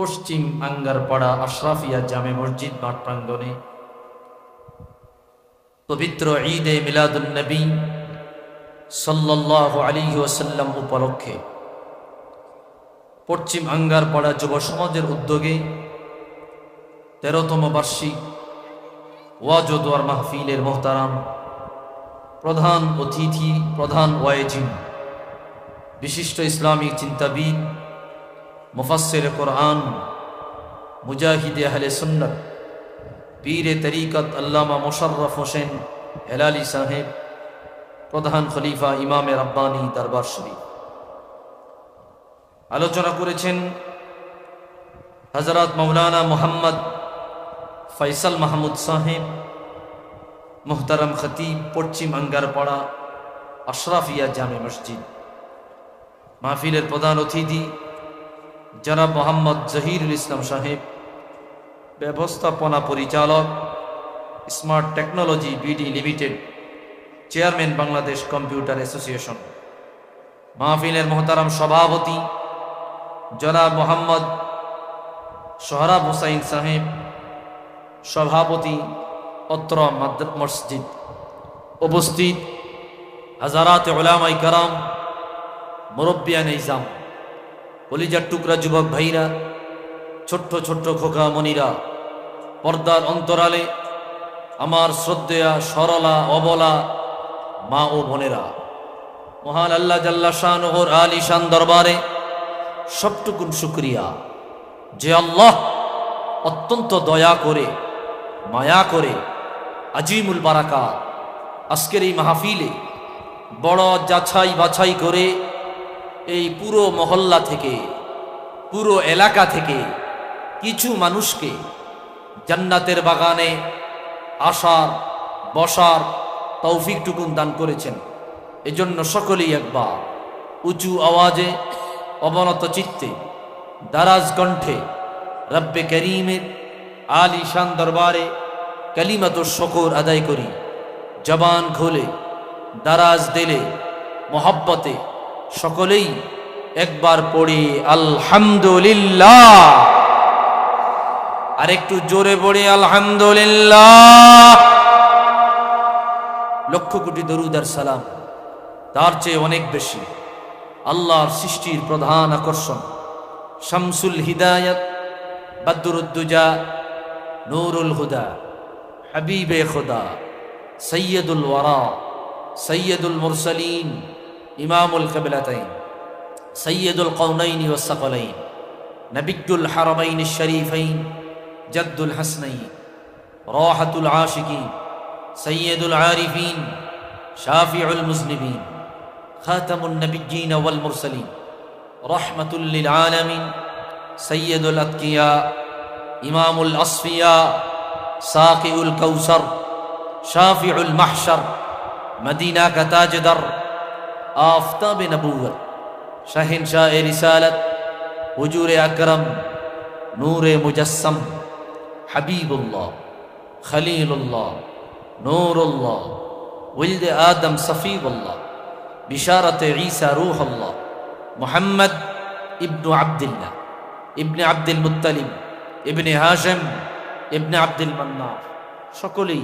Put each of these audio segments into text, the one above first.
পশ্চিম আঙ্গারপাড়া আশরাফিয়া জামে মসজিদ মাঠ প্রাঙ্গনে পবিত্র ঈদে মিলাদুন্নবী সাল্লাহ আলী ওসাল্লাম উপলক্ষে পশ্চিম আঙ্গারপাড়া যুব সমাজের উদ্যোগে তেরোতম বার্ষিক ওয়াজোদোয়ার মাহফিলের মোহতারাম প্রধান অতিথি, প্রধান ওয়াইজিন, বিশিষ্ট ইসলামিক চিন্তাবিদ মুফাসের কোরআন মুজাহিদে আহলে সুন্নত পীরে তরিকত আল্লামা মোশাররফ হোসেন হেলালি সাহেব প্রধান খলিফা ইমামে রব্বানী দরবার শরীফ আলোচনা করেছেন হজরত মৌলানা মোহাম্মদ ফয়সাল মাহমুদ সাহেব মোহতারাম খতিব পশ্চিম আঙ্গারপাড়া আশরাফিয়া জামে মসজিদ মাহফিলের প্রধান অতিথি জনাব মোহাম্মদ জহিরুল ইসলাম সাহেব, ব্যবস্থাপনা পরিচালক, smart technology BD limited, chairman Bangladesh computer association. মাহফিলের মোহতারাম সভাপতি, জনাব মোহাম্মদ সোহরাব হুসাইন সাহেব, সভাপতি অত্র মসজিদ। উপস্থিত হাজারাত ওলামাই কারাম মুরব্বিয়ান ইজাম কলিজার টুকরা যুবক ভাইরা, ছোট্ট ছোট্ট খোকা মনিরা, পর্দার অন্তরালে আমার শ্রদ্ধেয়া, সরলা, অবলা মা ও বোনেরা। মহান আল্লাহ জাল্লা শান ওর আলী শান দরবারে সবটুকুন শুক্রিয়া। যে আল্লাহ অত্যন্ত দয়া করে, মায়া করে আজিমুল বারাকা আজকের এই মাহফিলে বড় যাছাই বাছাই করে এই পুরো মহল্লা থেকে, পুরো এলাকা থেকে কিছু মানুষকে জান্নাতের বাগানে আসার, বসার তৌফিকটুকুন দান করেছেন। এজন্য সকলেই একবার উঁচু আওয়াজে, অবনত চিত্তে, দারাজ কণ্ঠে রব্বে করিমের আলী শান দরবারে কালিমাত শকর আদায় করি। জবান খোলে, দারাজ দেলে মোহাব্বতে সকলেই একবার পড়ি, আলহামদুলিল্লাহ। আর একটু জোরে পড়ি, আলহামদুলিল্লাহ। লক্ষ কোটি দরুদার সালাম, তার চেয়ে অনেক বেশি আল্লাহর সৃষ্টির প্রধান আকর্ষণ। শামসুল হিদায়ত, বদরুদ্দুজা, নূরুল হুদা, হাবিবে খুদা, সৈয়দুল ওয়ারা, সৈয়দুল মুরসলিন। إمام القبلتين سيد القونين والثقلين نبي الحرمين الشريفين جد الحسنين راحة العاشقين سيد العارفين شافع المذنبين خاتم النبيين والمرسلين رحمة للعالمين سيد الأتقياء إمام الأصفياء ساقي الكوثر شافع المحشر مدينة كتاج در آفتاب نبوت شاهن شاء رسالة وجور أكرم نور مجسم حبيب الله خليل الله نور الله ولد آدم صفي الله بشارة عيسى روح الله محمد ابن عبد الله ابن عبد المطلب ابن هاشم ابن عبد المناف সকলেই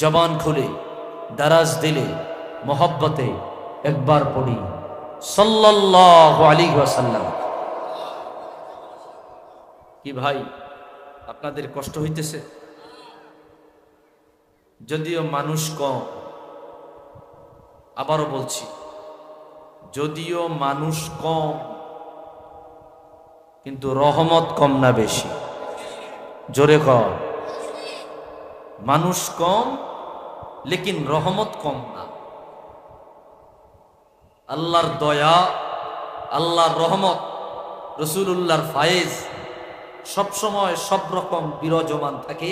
জবান খুলে দারাজ দিলে মোহব্বতে একবার পড়ি। আলাইহি ওয়াসাল্লাম। কি ভাই, আপনাদের কষ্ট হইতেছে? যদিও মানুষ কম, আবারও বলছি, যদিও মানুষ কম, কিন্তু রহমত কম না বেশি। জোরে কম মানুষ কম, লেকিন রহমত কম না। আল্লাহর দয়া, আল্লাহর রহমত রসুল্লাহর ফায়েজ সবসময় সব রকম বিরাজমান থাকে,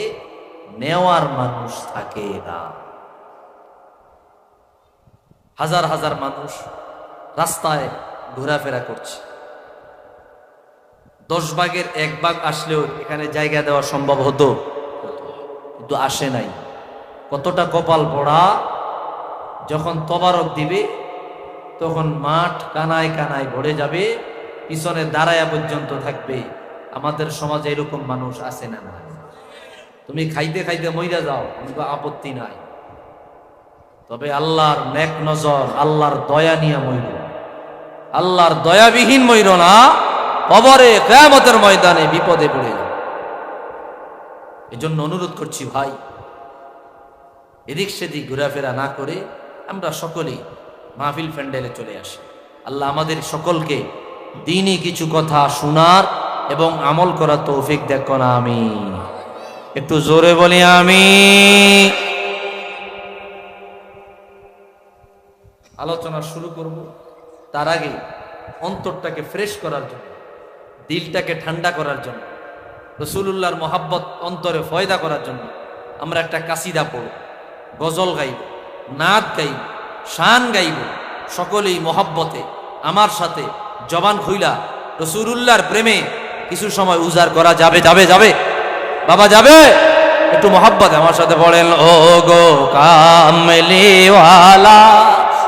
নেওয়ার মানুষ থাকে না। হাজার হাজার মানুষ রাস্তায় ঘোরাফেরা করছে। দশ ভাগের এক ভাগ আসলেও এখানে জায়গা দেওয়া সম্ভব হতো। কিন্তু আসে নাই। কতটা কপাল পড়া যখন তবারক দিবে তখন মাঠ কানায় কানায় ভরে যাবে, পিছনে দাঁড়ায়া পর্যন্ত থাকবে। আমাদের সমাজে এরকম মানুষ আছে না না তুমি খাইতে খাইতে মইরা যাও কিন্তু আপত্তি নাই। তবে আল্লাহর নেক নজর, আল্লাহর দয়া নিয়ে মইর। আল্লাহর দয়াবিহীন মইর না, কবরে কেয়ামতের ময়দানে বিপদে পড়ে যাও। এজন্য অনুরোধ করছি ভাই, এদিক সেদিক ঘোরাফেরা না করে আমরা সকলেই মাহফিল ফ্যান্ডেলে চলে আসি। আল্লাহ আমাদের সকলকে দিনই কিছু কথা শোনার এবং আমল করার তৌফিক দেখো না আমি একটু জোরে বলি আমি আলোচনা শুরু করব। তার আগে অন্তরটাকে ফ্রেশ করার জন্য, দিলটাকে ঠান্ডা করার জন্য রসুল্লাহর মোহাব্বত অন্তরে ফয়দা করার জন্য আমরা একটা কাসিদা পড়ব, গজল গাইব নাদ গাইব শান গাইব সকলেই মোহাব্বতে। আমার সাথে জবান খুইলা রসুল্লাহর প্রেমে কিছু সময় উজার করা যাবে যাবে যাবে। বাবা, যাবে? একটু মোহাব্বত আমার সাথে পড়েন। ও গো কামলিওয়ালা,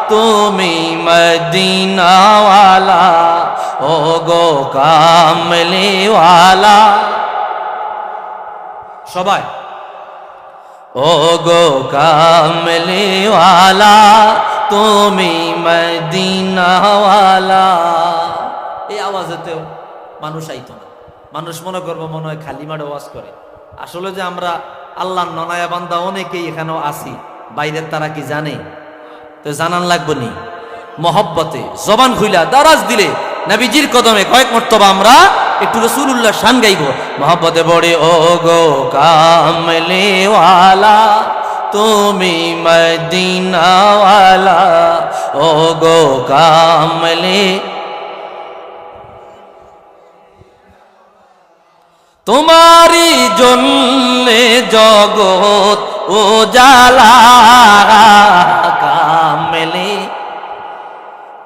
তুমি মদিনাওয়ালা। ও গো কামলিওয়ালা। সবাই ও গো কামলিওয়ালা, তুমি মদিনাওয়ালা। এই আওয়াজেতেও মানুষ আইতো না। মানুষ মনে করব, মনে হয় খালি মাঠে ওয়াজ করে। আসলে যে আমরা আল্লাহ ননায়া বান্দা অনেকেই এখানেও আসি বাইরের তারা কি জানে? তো জানান লাগবে নি। মহব্বতে জবান খুইলা দারাজ দিলে নবীজির কদমে কয়েক মর্তবা আমরা একটু রসুল্লাহ শান গাইব। মহব্বতে পড়ে ও গো কামলেওয়ালা, তুমি মদিনাওয়ালা ও গো কামলে তোমারি জন্যে জগৎ ও জালা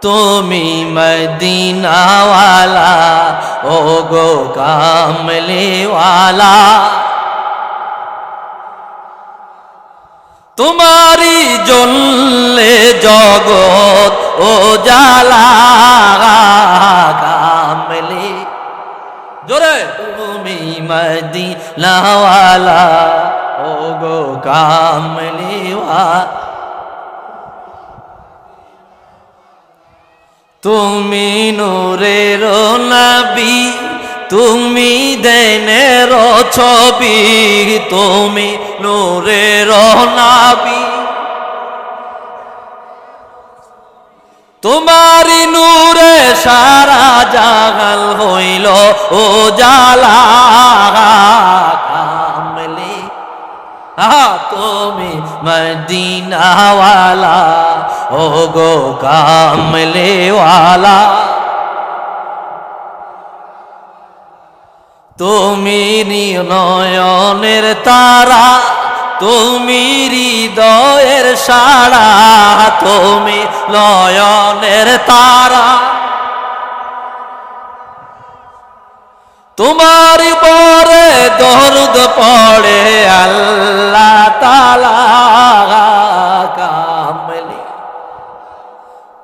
তুমি মদিনাওয়ালা ও গো কামলেওয়ালা। তোমারি জন্যে জগৎ ও জালা কামলে। জোরে। তুমি মদিনাওয়ালা ও গো কামলিওয়া তুমি নূরের নবী, তুমি দেনের ছবি, তুমি নূরের নবী। তোমারি নূরে সারা জাগাল হইল ও জালা কামলে। হা তুমি মদিনাওয়ালা। ও গো কামলেওয়ালা, তুমি নয়নের তারা, তুমি হৃদয়ের সারা তুমি নয়নের তারা। তোমার পরে দর্দ পড়ে আল্লাহ।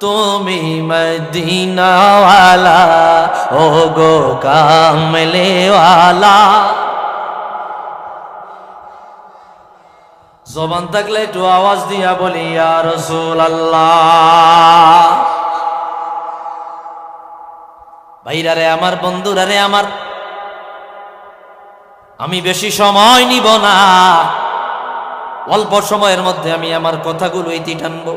তুমি মদিনাওয়ালা ও গো কামলেওয়ালা। জবান থাকলে একটু আওয়াজ দিয়া বলি আর রসুল আল্লাহ ভাইরা রে আমার বন্ধুরা রে আমার আমি বেশি সময় নিব না। অল্প সময়ের মধ্যে আমি আমার কথাগুলো ইতি টানব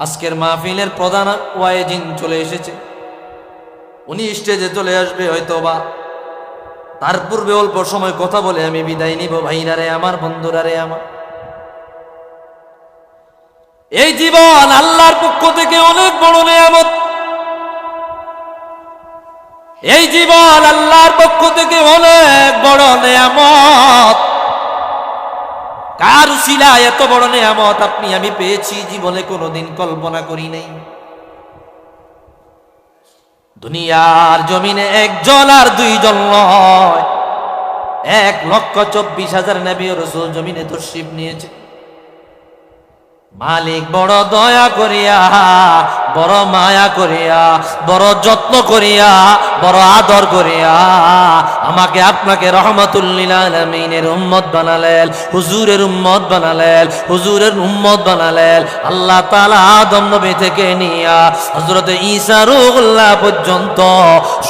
আজকের মাহফিলের প্রধান ওয়াইজিন চলে এসেছে। উনি স্টেজে চলে আসবে হয়তো বা তার পূর্বে অল্প সময় কথা বলে আমি বিদায় নিব, ভাইরা রে আমার, বন্ধুরা রে আমার। এই জীবন আল্লাহর পক্ষ থেকে অনেক বড় নেয়ামত। এই জীবন আল্লাহর পক্ষ থেকে অনেক বড় নেয়ামত। কার শিলা এত বড় নেয়ামত আপনি আমি পেয়েছি জীবনে কোনোদিন কল্পনা করি নাই। দুনিয়ার জমিনে একজন আর দুইজন নয়। এক লক্ষ চব্বিশ হাজার নবী রসুল জমিনে শিব নিয়েছে। মালিক বড় দয়া করিয়া, বড় মায়া করিয়া, বড় যত্ন করিয়া, বড় আদর করিয়া আমাকে আপনাকে রহমতুল্লিল উম্মত বানালেন, হুজুরের উম্মত বানালেন, হুজুরের উম্মত বানালেন। আল্লাহ তালা আদম নবী থেকে নিয়া হজরত ঈসা রুহুল্লাহ পর্যন্ত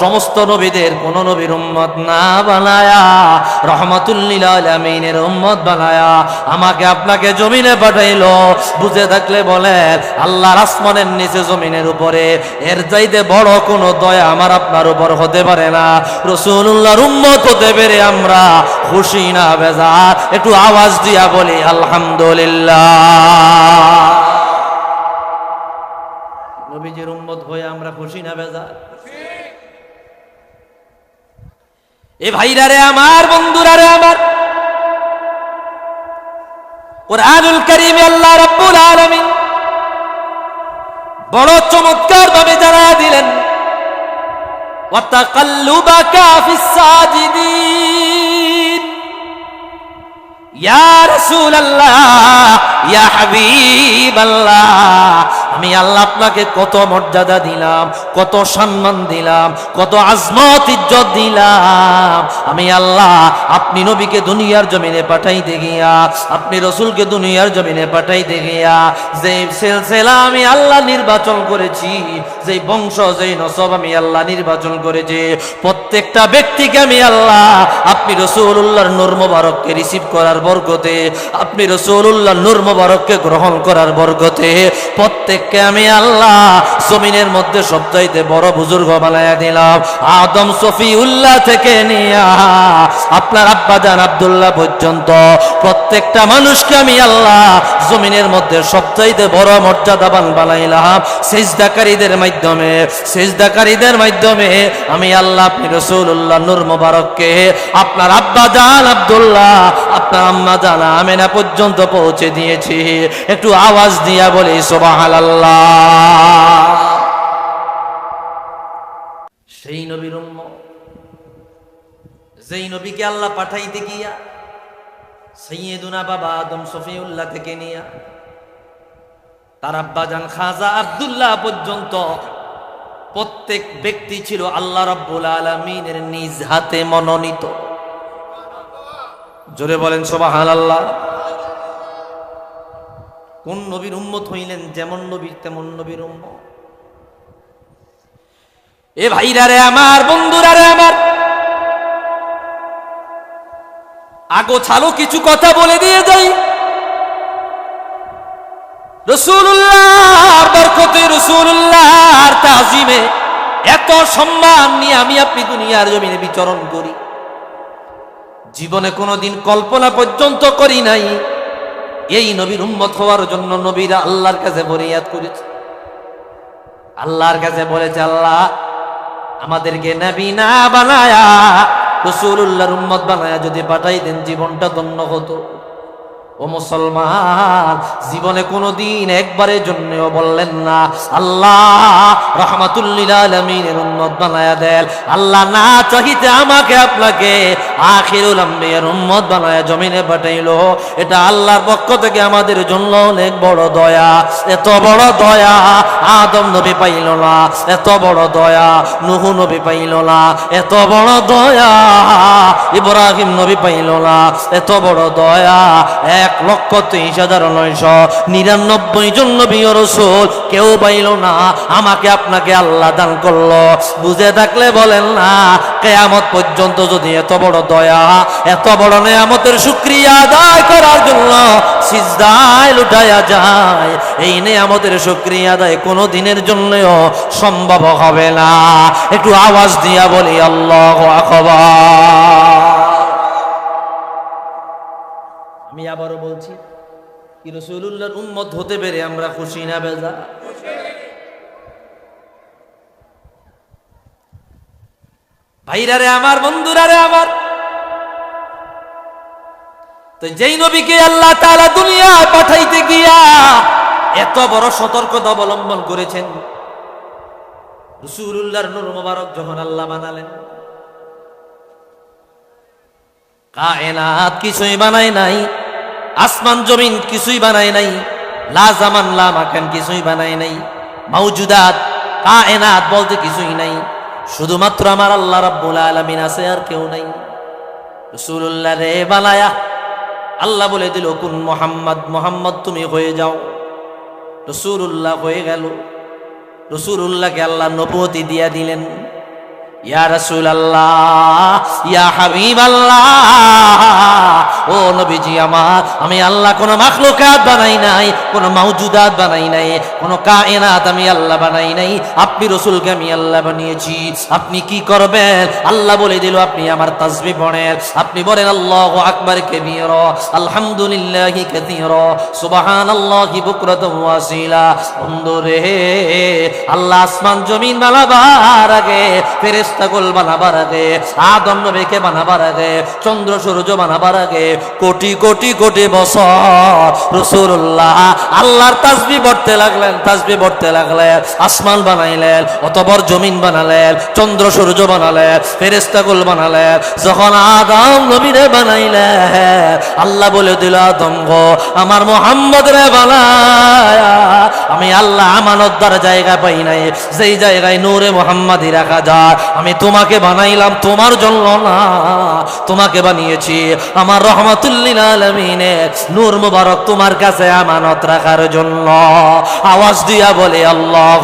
সমস্ত নবীদের, কোন নবীর উম্মত না বানায়া, রহমতুল্লিল আলমিনের উম্মত বানায়া আমাকে আপনাকে জমিনে পাঠাইলো। বুঝে থাকলে বলেন আল্লাহ আসমানের নিচে জমিনের উপরে। এর চাইতে বড় কোনো দয়া আমার আপনার উপর হতে পারে না। রসুল্লাহর উম্মত হতে পেরে আমরা খুশি না, বেজার। একটু আওয়াজ দিয়া বলি, আলহামদুলিল্লাহ। আমরা খুশি না, বেজার? এ ভাইরা রে আমার, বন্ধুরা রে আমার কোরআনুল করিমে আল্লাহ রাব্বুল আলামিন বড় চমৎকার ভাবে জানা দিলেন ওয়াতাকাল্লুবাকা ফিস সাজিদিন ইয়া রাসূলুল্লাহ ইয়া হাবিবাল্লাহ আমি আল্লাহ আপনাকে কত মর্যাদা দিলাম, কত সম্মান দিলাম, কত আজমত ইজ্জত দিলাম। আমি আল্লাহ, আপনি নবীকে দুনিয়ার জমিনে পাঠাইতে গিয়া, আপনি রসুলকে দুনিয়ার জমিনে পাঠাইতে গিয়া, যে সিলসিলা আমি আল্লাহ নির্বাচন করেছি, যে বংশ, যে নসব আমি আল্লাহ নির্বাচন করেছি, প্রত্যেকটা ব্যক্তিকে আমি আল্লাহ, আপনি রসুল্লাহর নূর মোবারককে রিসিভ করার বরকতে, আপনি রসুল্লাহ নূর মোবারককে গ্রহণ করার বরকতে প্রত্যেককে আমি আল্লাহ জমিনের মধ্যে সবচাইতে বড় বুজুর্গ বানাইয়া দিলাম। আদম সফি উল্লাহ থেকে নিয়া আপনার আব্বা জান আবদুল্লাহ পর্যন্ত প্রত্যেকটা মানুষকে আমি আল্লাহ জমিনের মধ্যে সবচাইতে বড় মর্যাদাবান বানাইলাম। সেজদাকারীদের মাধ্যমে সেজদাকারীদের মাধ্যমে আমি আল্লাহ আপনি রসুল্লাহ নূর মোবারককে আপনার আব্বা জান আবদুল্লাহ, আপনার আম্মা জান আমেনা পর্যন্ত পৌঁছে দিয়েছি। একটু আওয়াজ দিয়া বলি সোবাহাল আল্লাহ সেই নবীর যেই নবীকে আল্লাহ পাঠাইতে গিয়া সৈয়দুনা বাবা আদম সফিউল্লাহ থেকে নিয়া, তার আব্বাজান খাজা আব্দুল্লাহ পর্যন্ত প্রত্যেক ব্যক্তি ছিল আল্লাহ রাব্বুল আলমিনের নিজ হাতে মনোনীত। জোরে বলেন সোবাহান আল্লাহ কোন নবীর উম্মত হইলেন যেমন নবীর তেমন নবীর উম্মত। এ ভাইরা রে আমার, বন্ধুরা রে আমার আগো ছালো কিছু কথা বলে দিয়ে যাই। রসুল্লাহর বরকতে রসুল্লাহর তাজিমে এত সম্মান নিয়ে আমি আপনি দুনিয়ার জমিনে বিচরণ করি। জীবনে কোনোদিন কল্পনা পর্যন্ত করি নাই, এই নবীর উম্মত হওয়ার জন্য নবীরা আল্লাহর কাছে বরিয়াত করেছে। আল্লাহর কাছে বলেছে, আল্লাহ, আমাদেরকে নবী না বানায়া রসুল্লাহর উম্মত বানায়া যদি পাঠাইতেন জীবনটা ধন্য হতো। ও মুসলমান, জীবনে কোনোদিন একবারের জন্যও বললেন না, আল্লাহ রহমাতুল্লিল আলমিনের বানায়া দেন। আল্লাহ না চাহিতে আমাকে আপনাকে আখিরুল আম্বিয়ার উম্মত বানায়া জমিনে পাঠাইলো। এটা আল্লাহর পক্ষ থেকে আমাদের জন্য অনেক বড় দয়া। এত বড় দয়া আদম নবী পাইল না, এত বড় দয়া নুহু নবী পাইল না, এত বড় দয়া ইব্রাহিম নবী পাইল না, এত বড় দয়া এক লক্ষ তেইশ হাজার নয়শ নিরানব্বই জন নবী রসুল। কেউ পাইল না, আমাকে আপনাকে আল্লাহ দান করল। বুঝে থাকলে বলেন না, কেয়ামত পর্যন্ত যদি এত বড় দয়া, এত বড় নেয়ামতের শুক্রিয়া আদায় করার জন্য সিজদায় লুটায়া যায়, এই নেয়ামতের শুক্রিয়া আদায় কোনো দিনের জন্যও সম্ভব হবে না। একটু আওয়াজ দিয়া বলি, আল্লাহ আকবার। রসুল্লাহর উম্মত হতে পেরে আমরা খুশি না, বেজা? ভাইরারে আমার, বন্ধুরারে আমার। তো যেই নবীকে আল্লাহ দুনিয়ায় পাঠাইতে গিয়া এত বড় সতর্কতা অবলম্বন করেছেন রসুল্লাহর নূর মোবারক যখন আল্লাহ বানালেন, কায়নাত কিছুই বানায় নাই। আসমান জমিন কিছুই বানায় নাই, লা জামান লা মাকান কিছুই বানাই নাই মাউজুদাত কায়নাত বলতে কিছুই নাই, শুধুমাত্র আমার আল্লাহ রাব্বুল আলামিন আছে আর কেউ নাই। রাসূলুল্লাহ রে বানায়া আল্লাহ বলে দিল, কুন মোহাম্মদ মোহাম্মদ তুমি হয়ে যাও। রসুল্লাহ হয়ে গেল। রসুল্লাহকে আল্লাহ নবতি দিয়া দিলেন। ইয়া আল্লাহ আল্লাহ ও নবীজি আমার, আমি আল্লাহ মাখলুকাত বানাই নাই বানাই নাই কায়নাত আমি আল্লাহ বানাই নাই। আপনি রসুলকে আমি আল্লাহ বানিয়েছি। আপনি কি করবেন? আল্লাহ বলে দিল, আপনি আমার তাসবি পড়েন। আপনি বলেন, আল্লাহ আকবার কেবির, আলহামদুলিল্লাহ কেতির সুবহানাল্লাহি বুকরাতাম ওয়াসিলা। বন্ধুরে, আল্লাহ আসমান জমিন বানাবার আগে ফেরেশতা গোল বানাবার আগে আদম নবীকে বানাবার আগে, চন্দ্র সূর্য বানাবার আগে, কোটি কোটি কোটি বছর রাসূলুল্লাহ আল্লাহর তাসবি পড়তে লাগলেন, তাসবি পড়তে লাগলেন, আসমান বানাইলেন, অতপর জমিন বানালেন, চন্দ্র সূর্য বানালেন ফেরেশতা গোল বানালেন, যখন আদম নবীরে বানাইলেন, আল্লাহ বলে দিল, আদম গো, আমার মোহাম্মদ রে বানায়, আমি আল্লাহ আমানত আমানতদার জায়গা পাই নাই, যেই জায়গায় নূরে মোহাম্মদই রাখা যায় আমি তোমাকে বানাইলাম তোমার জন্য না, তোমাকে বানিয়েছি। আমার রহমাতুল্লিল নূর মুবারক তোমার কাছে আমানত রাখার জন্য। আওয়াজ দিয়া বলে, আল্লাহ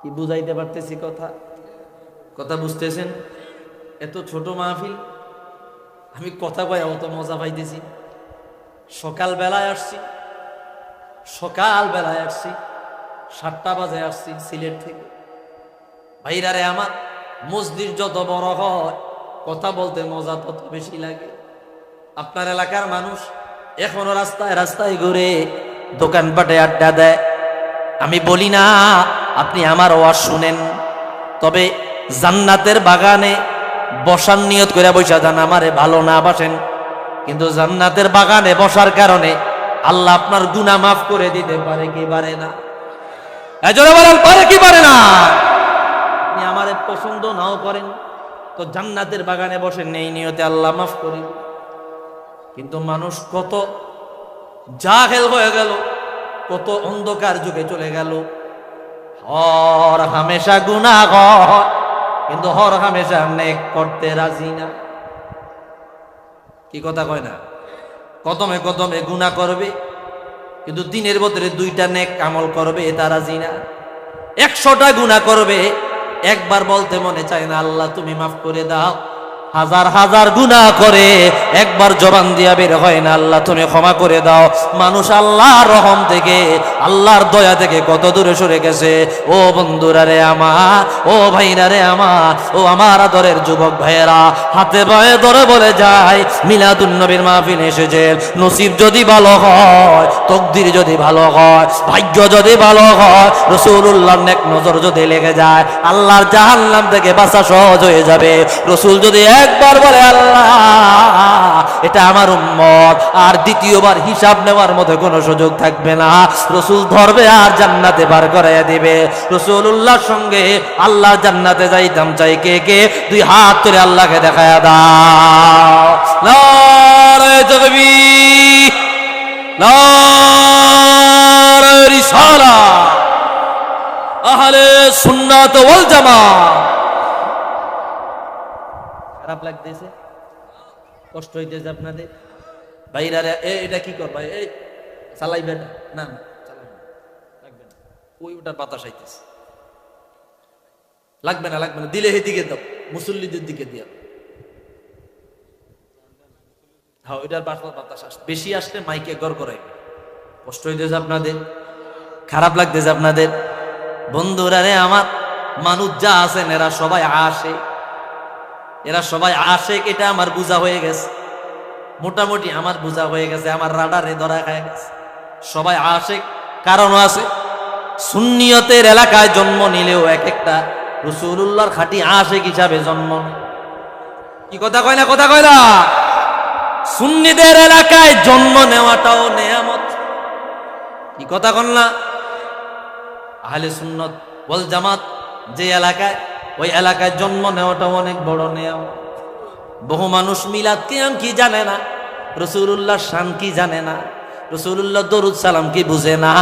কি বুঝাইতে পারতেছি কথা? কথা বুঝতেছেন? এত ছোট মাহফিল, আমি কথা কয় অত মজা পাইতেছি। সকাল বেলায় আসছি সকাল বেলায় আসছি। সাতটা বাজে আসছি সিলেট থেকে। ভাইরারে আমার মসজিদ যত বড় হয়, কথা বলতে মজা তত বেশি লাগে। আপনার এলাকার মানুষ এখনও রাস্তায় রাস্তায় ঘুরে দোকানপাটে আড্ডা দেয়। আমি বলি না, আপনি আমার ওয়াজ শুনেন। তবে জান্নাতের বাগানে বসার নিয়ত করে বৈশা যান, আমারে ভালো না বাসেন। কিন্তু জান্নাতের বাগানে বসার কারণে আল্লাহ আপনার গুনাহ মাফ করে দিতে পারে কি পারে না। পারে কি পারে না? আপনি আমারে পছন্দ নাও করেন, তো জান্নাতের বাগানে বসেন নেই নিয়তে আল্লাহ মাফ করেন কিন্তু মানুষ কত যা জাহেল হয়ে গেল, কত অন্ধকার যুগে চলে গেল। হর হামেশা হয় কিন্তু হর হামেশা নেক করতে রাজি না। কি কথা কয় না? কদমে কদমে গুনাহ করবে কিন্তু দিনের বদলে দুইটা নেক আমল করবে তারা জিনা। একশোটা গুণা করবে, একবার বলতে মনে চায় না, আল্লাহ তুমি মাফ করে দাও। হাজার হাজার গুনাহ করে একবার জবান দিয়া বের হয় না, আল্লাহ তুমি ক্ষমা করে দাও। মানুষ আল্লাহর রহম থেকে, আল্লাহর দয়া থেকে কত দূরে সরে গেছে। ও বন্ধুরা রে আমার ও ভাইরা রে আমার ও আমার আদরের যুবক ভাইয়েরা, হাতে পায়ে ধরে বলে যায় মিলাদুন নবীর মাহফিল এসেছে। নসিব যদি ভালো হয়, তকদির যদি ভালো হয়, ভাগ্য যদি ভালো হয় রসুল্লাহ নেক নজর যদি লেগে যায়, আল্লাহর জাহান্নাম থেকে বাঁচা সহজ হয়ে যাবে। রসুল যদি একবার বলে, আল্লাহ, এটা আমার উম্মত। আর দ্বিতীয়বার হিসাব নেওয়ার মতো কোনো সুযোগ থাকবে না। রসুল ধরবে আর জান্নাতে বার করাইয়া দিবে। রসুল্লাহর সঙ্গে আল্লাহ জান্নাতে যাইতাম, চাই কে কে? দুই হাত ধরে আল্লাহকে দেখায়া দাও। রিসালাত। আহলে সুন্নাত ওয়াল জামাত। খারাপ লাগতেছে। কষ্ট হইতেছে আপনাদের। বাইরারে এ, এটা কি করবা এই চালাইবে না না। লাগবে না। ওই ওটার বাতাস আইতেছে। লাগবে না লাগবে না। দিলে দিকে দাও। মুসল্লিদের দিকে দিয়া হ্যাঁ ওইটার বাতাস বাতাস আস, বেশি আসলে মাইকে গড় করাইবে কষ্ট হইতেছে আপনাদের। খারাপ লাগতেছে আপনাদের। বন্ধুরা রে আমার, মানুষ যা আছেন এরা সবাই আসে। এরা সবাই আসে এটা আমার বোঝা হয়ে গেছে। মোটামুটি আমার বোঝা হয়ে গেছে, আমার রাডারে ধরা খায় গেছে। সবাই আসে কারণও আছে। সুন্নিয়তের এলাকায় জন্ম নিলেও এক একটা রসুল্লাহর খাটি আশেক হিসাবে জন্ম কি কথা কয় না, কথা কয় না? সুন্নিদের এলাকায় জন্ম নেওয়াটাও নেয়ামত। কি কথা কন না? আহলে সুন্নত বল জামাত যে এলাকায় ওই এলাকায় জন্ম নেওয়াটা অনেক বড় নিয়ম। বহু মানুষ মিলাদ কিয়াম কি জানে না? রসুল্লাহ শান কি জানে না? রসুল্লাহ দরুদ সালাম কি বুঝে না?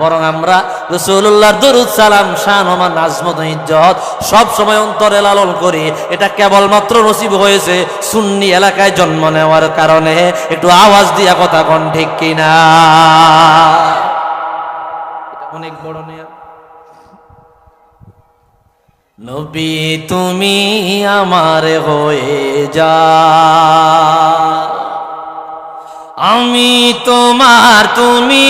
বরং আমরা রসুল্লাহর দরুদ সালাম, শান আমার নাজমত ইজ্জত সব সময় অন্তরে লালন করি। এটা কেবলমাত্র নসিব হয়েছে সুন্নি এলাকায় জন্ম নেওয়ার কারণে। একটু আওয়াজ দিয়া কথা কন ঠিক কিনা? অনেক বড় নেয়া নবী তুমি আমার হয়ে যা। আমি তোমার তুমি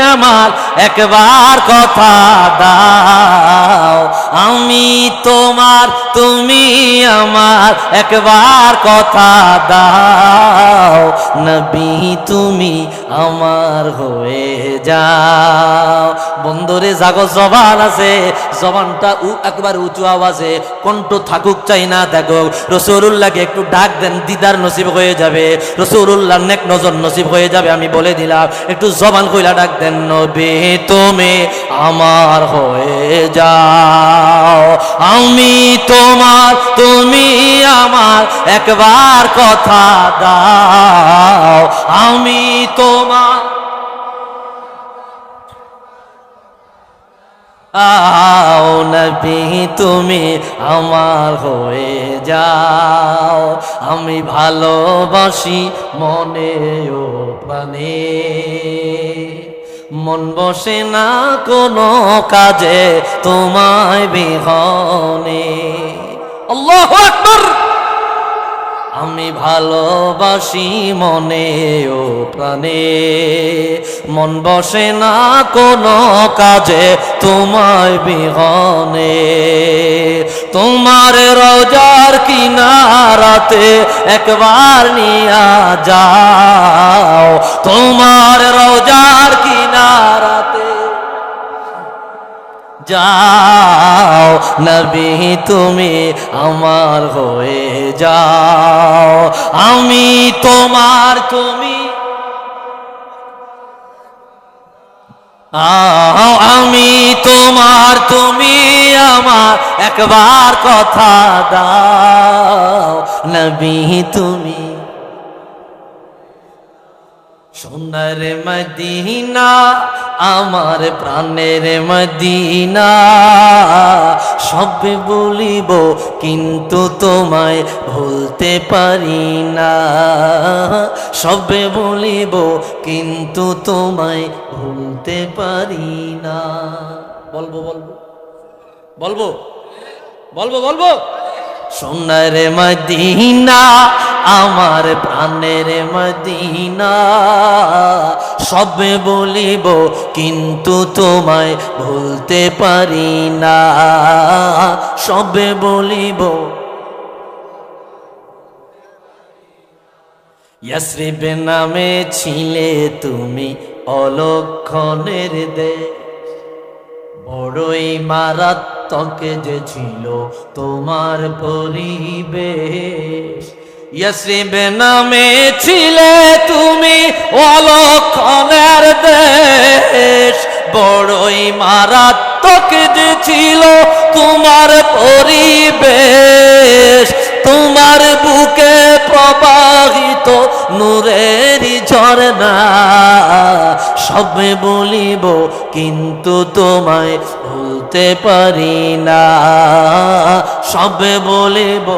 আমার একবার কথা দাও। আমি তোমার, তুমি আমার, একবার কথা দাও। নবী, তুমি আমার হয়ে যাও। বন্ধুরে, জাগো, জবান আছে। জবানটা উ- একবার উঁচু আওয়াজে, কণ্ঠ থাকুক, চাই না থাকুক। রসুল্লাহকে একটু ডাক দেন, দিদার নসিব হয়ে যাবে। রসুল্লাহ নেক নজর নসিব হয়ে যাবে, আমি বলে দিলাম। একটু জবান কইলা ডাক দেন, নবী, তুমি আমার হয়ে যাও। আমি তোমার, তুমি আমার একবার কথা দাও। আমি তোমার আও নবী, তুমি আমার হয়ে যাও। আমি ভালোবাসি মনে ও প্রাণে। মন বসে না কোনো কাজে, তোমায় বিহনে। আমি ভালোবাসি মনে ও প্রাণে। মন বসে না কোনো কাজে, তোমায় বিহনে। তোমার রোজার কিনারাতে একবার নিয়া যাও। তোমার রোজার কিনারাতে যাও, নবী তুমি আমার হয়ে যাও। আমি তোমার তুমি। আমি তোমার তুমি আমার একবার কথা দাও। নবী তুমি সোনার মদিনা, আমার প্রাণের মদিনা। সব বলিব, কিন্তু তোমায় ভুলতে পারি না। সব বলিব, কিন্তু তোমায় ভুলতে পারি না। বলব বলব। বলব? বলব বলব? সোনার মদিনা, আমার প্রাণের মদিনা। সব বলিব, কিন্তু তোমায় ভুলতে পারি না। সব বলিব ইয়াসরিব নামে ছিলে তুমি অলক্ষণের দেশ। বড়ই মারাত্মক যে ছিল তোমার পরিবেশ। ইয়াসরিব নামে ছিলে তুমি অলক্ষণের দেশ। বড়ই মারাত্মক যে ছিল তোমার পরিবেশ। তোমার বুকে প্রবাহিত নূরেরই ঝরনা সবে বলিব, কিন্তু তোমায় ভুলতে পারি না। সবে বলিব।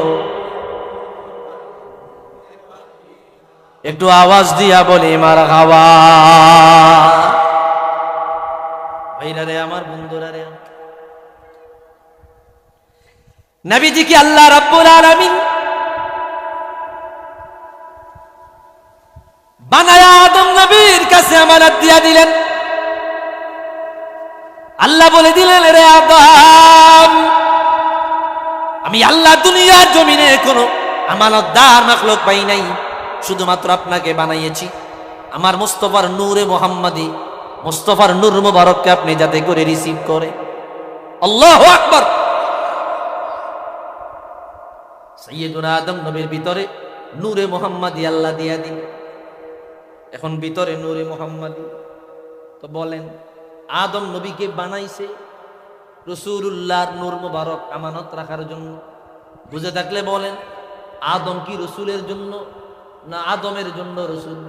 একটু আওয়াজ দিয়া বলি, মার ভাইরা রে, আমার বন্ধুরা রে। নবীজি কি আল্লাহ রাব্বুল আলামিন বানায়া আদম কাছে আমানত দিয়া দিলেন। আল্লাহ বলে দিলেন রে আদম, আমি আল্লাহ দুনিয়ার জমিনে কোনো আমানতদার মাখলুক পাই নাই। শুধুমাত্র আপনাকে বানাইয়েছি। আমার মুস্তফার নূরে মোহাম্মদী, মুস্তফার নূর মুবারককে আপনি যাতে করে রিসিভ করে। আল্লাহ আকবার। সৈয়দুনা আদম নবীর ভিতরে নূরে মোহাম্মদী আল্লাহ দিয়া দিন এখন ভিতরে নূরে মোহাম্মদ। তো বলেন, আদম নবীকে বানাইছে রসুল্লাহর নূর মুবারক আমানত রাখার জন্য। বুঝে থাকলে বলেন, আদম কি রসুলের জন্য না আদমের জন্য রসুল?